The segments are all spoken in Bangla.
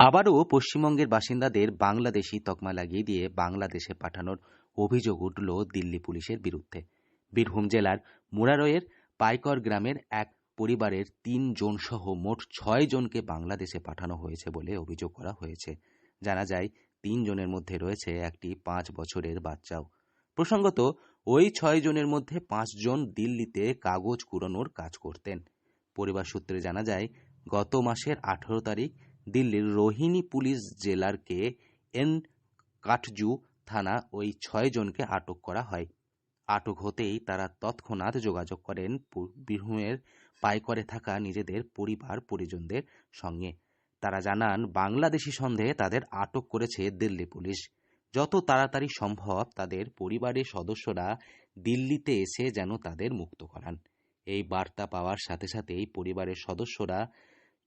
আবারও পশ্চিমবঙ্গের বাসিন্দাদের বাংলাদেশি তকমা লাগিয়ে দিয়ে বাংলাদেশে পাঠানোর অভিযোগ উঠল দিল্লি পুলিশের বিরুদ্ধে। বীরভূম জেলার মুরারয়ের পাইকর গ্রামের এক পরিবারের তিন জন সহ মোট ছয় জনকে বাংলাদেশে পাঠানো হয়েছে বলে অভিযোগ করা হয়েছে। জানা যায় তিন জনের মধ্যে রয়েছে একটি পাঁচ বছরের বাচ্চাও। প্রসঙ্গত, ওই ছয় জনের মধ্যে পাঁচজন দিল্লিতে কাগজ কুড়োনোর কাজ করতেন। পরিবার সূত্রে জানা যায়, গত মাসের আঠারো তারিখ দিল্লির রোহিণী পুলিশ জেলারকে এন কাঠজু থানা ওই ছয় জনকে আটক করা হয়। আটক হতেই তারা তৎক্ষণাৎ যোগাযোগ করেন বীরভূমের পাইকরে থাকা নিজেদের পরিবার, পরিজনদের সঙ্গে। তারা জানান, বাংলাদেশি সন্দেহে তাদের আটক করেছে দিল্লি পুলিশ। যত তাড়াতাড়ি সম্ভব তাদের পরিবারের সদস্যরা দিল্লিতে এসে যেন তাদের মুক্ত করান। এই বার্তা পাওয়ার সাথে সাথেই পরিবারের সদস্যরা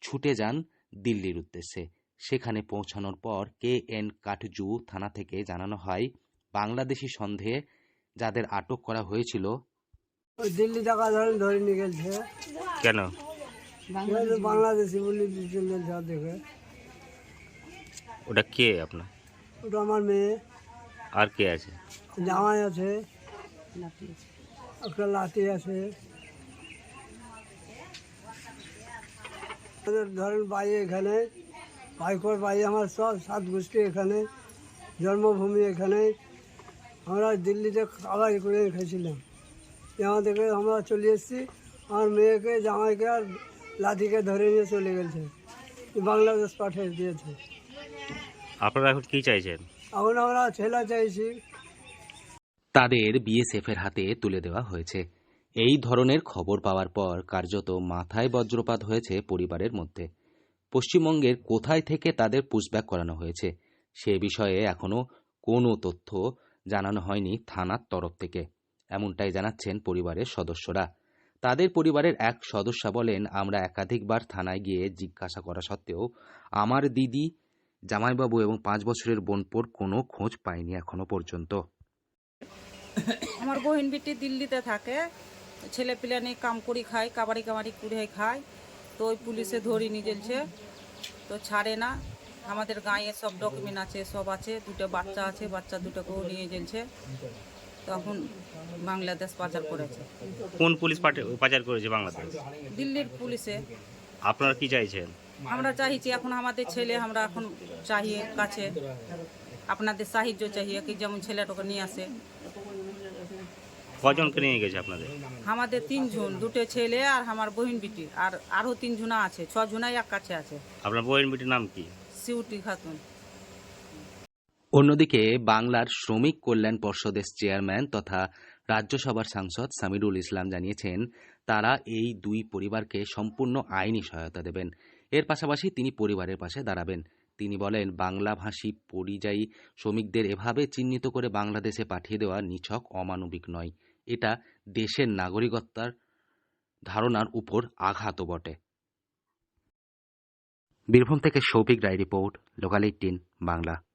ছুটে যান দিল্লির উদ্দেশ্যে। সেখানে পৌঁছানোর পর কে এন কাঠজু থানা থেকে জানানো হয় বাংলাদেশি সন্দেহে যাদের আটক করা হয়েছিল। ওই দিল্লি টাকা ধরেন ধরে নিয়ে গেছে। কেন? বাংলাদেশি বলে আর দেখে ওটা কে আপনার? ওটা আমার মেয়ে। আর কে আছে? জামাই আছে। একটা লাঠি আছে। আমাদের ধরেন বাড়ি এখানে বাইকর বাড়ি আমার সব সাত গোষ্ঠী এখানে জন্মভূমি এখানে। আমরা দিল্লিতে খাবার করে রেখেছিলাম। থেকে আমরা চলে এসেছি। আমার মেয়েকে জামাইকে আর লাঠিকে ধরে নিয়ে চলে গেছে। বাংলাদেশ পাঠিয়ে দিয়েছে। আপনারা এখন কি চাইছেন? এখন আমরা ছেলে চাইছি। তাদের বিএসএফ এর হাতে তুলে দেওয়া হয়েছে। এই ধরনের খবর পাওয়ার পর কার্যত মাথায় বজ্রপাত হয়েছে পরিবারের মধ্যে। পশ্চিমবঙ্গের কোথায় থেকে তাদের পুশব্যাক করানো হয়েছে, সে বিষয়ে এখনও কোনো তথ্য জানানো হয়নি থানার তরফ থেকে। এমনটাই জানাচ্ছেন পরিবারের সদস্যরা। তাদের পরিবারের এক সদস্যা বলেন, আমরা একাধিকবার থানায় গিয়ে জিজ্ঞাসা করা সত্ত্বেও আমার দিদি, জামাইবাবু এবং পাঁচ বছরের বোনপোর কোনো খোঁজ পাইনি এখনও পর্যন্ত। আমার বহিন বিটি দিল্লিতে থাকে। ছেলে পিলে নিয়ে কাম করি খায় কাবাড়ি কাবাড়ি করে খায়। তো ওই পুলিশে ধরি নিয়ে গেলছে। তো ছাড়ে না। আমাদের গাঁয়ে সব ডকুমেন্ট আছে সব আছে। দুটো বাচ্চা আছে বাচ্চা দুটোকেও নিয়ে গেলছে। তখন বাংলাদেশ পাচার করেছে। কোন পুলিশ পাচার করেছে বাংলাদেশ? দিল্লির পুলিশে। আপনারা কি চাইছেন? আমরা চাইছি এখন আমাদের ছেলে আমরা এখন চাহিয়ে কাছে। আপনাদের সাহায্য চাহিয়ে কি যেমন ছেলেটাকে নিয়ে আসে। কজনকে নিয়ে গেছে আপনাদের? আমাদের তিনজন দুটো ছেলে আর আমার বহিন বিটি। আর আরও তিনজনা আছে ছ জনাই এক কাছে আছে। আপনার বইয়ের বিটির নাম কি? সিউটি খাতুন। অন্যদিকে বাংলার শ্রমিক কল্যাণ পর্ষদের চেয়ারম্যান তথা রাজ্যসভার সাংসদ সামিরুল ইসলাম জানিয়েছেন তারা এই দুই পরিবারকে সম্পূর্ণ আইনি সহায়তা দেবেন। এর পাশাপাশি তিনি পরিবারের পাশে দাঁড়াবেন। তিনি বলেন বাংলাভাষী পরিযায়ী শ্রমিকদের এভাবে চিহ্নিত করে বাংলাদেশে পাঠিয়ে দেওয়া নিছক, অমানবিক নয়। এটা দেশের নাগরিকত্বার ধারণার উপর আঘাতও বটে। বীরভূম থেকে Souvik Roy report, local eighteen, Bangla.